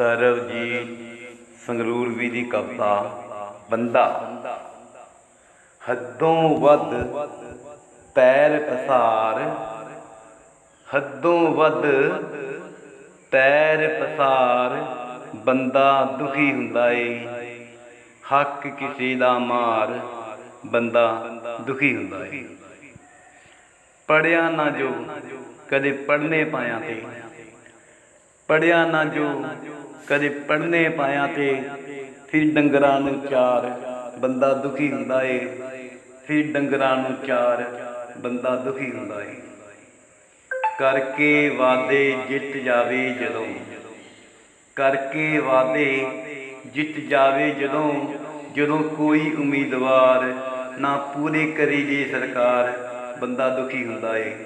ਸਰਵਜੀਤ ਸੰਗਰੂਰਵੀ ਦੀ ਕਵਿਤਾ ਬੰਦਾ। ਹੱਦੋਂ ਵੱਧ ਪੈਰ ਪਸਾਰ, ਹੱਦੋਂ ਵੱਧ ਪੈਰ ਪਸਾਰ, ਬੰਦਾ ਦੁਖੀ ਹੁੰਦਾ ਏ। ਹੱਕ ਕਿਸੇ ਦਾ ਮਾਰ, ਬੰਦਾ ਦੁਖੀ ਹੁੰਦਾ ਏ। ਪੜਿਆ ਨਾ ਜੋ ਕਦੇ ਪੜਨੇ ਪਾਇਆ ਤੇ, ਪੜਿਆ ਨਾ ਜੋ ਕਦੇ ਪੜਨੇ ਪਾਇਆ ਤੇ ਫਿਰ ਡੰਗਰਾਂ ਨੂੰ ਚਾਰ, ਬੰਦਾ ਦੁਖੀ ਹੁੰਦਾ ਏ। ਫਿਰ ਡੰਗਰਾਂ ਨੂੰ ਚਾਰ, ਬੰਦਾ ਦੁਖੀ ਹੁੰਦਾ ਏ। ਕਰਕੇ ਵਾਦੇ ਜਿੱਤ ਜਾਵੇ ਜਦੋਂ। ਕਰਕੇ ਵਾਦੇ ਜਿੱਤ ਜਾਵੇ ਜਦੋਂ ਜਦੋਂ ਕੋਈ ਉਮੀਦਵਾਰ ਨਾ ਪੂਰੇ ਕਰੇ ਜੇ ਸਰਕਾਰ, ਬੰਦਾ ਦੁਖੀ ਹੁੰਦਾ ਏ।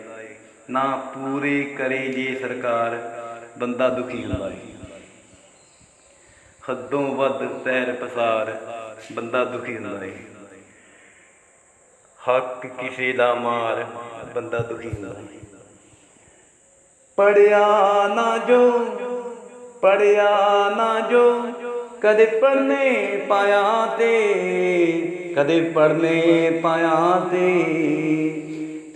ਨਾ ਪੂਰੇ ਕਰੇ ਜੇ ਸਰਕਾਰ, ਬੰਦਾ ਦੁਖੀ ਹੁੰਦਾ ਏ। ਹੱਦੋਂ ਵੱਧ ਪੈਰ ਪਸਾਰ, ਬੰਦਾ ਦੁਖੀ ਹੁੰਦਾ ਏ। ਹੱਕ ਕਿਸੇ ਦਾ ਮਾਰ, ਬੰਦਾ ਦੁਖੀ ਹੁੰਦਾ ਏ। ਪੜਿਆ ਨਾ ਜੋ, ਪੜਿਆ ਨਾ ਜੋ, ਕਦੇ ਪੜਨੇ ਪਾਇਆ ਤੇ, ਕਦੇ ਪੜਨੇ ਪਾਇਆ ਤੇ।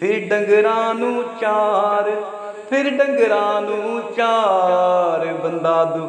ਫਿਰ ਡੰਗਰਾਂ ਨੂੰ ਚਾਰ, ਫਿਰ ਡੰਗਰਾਂ ਨੂੰ ਚਾਰ, ਬੰਦਾ ਦੁਖੀ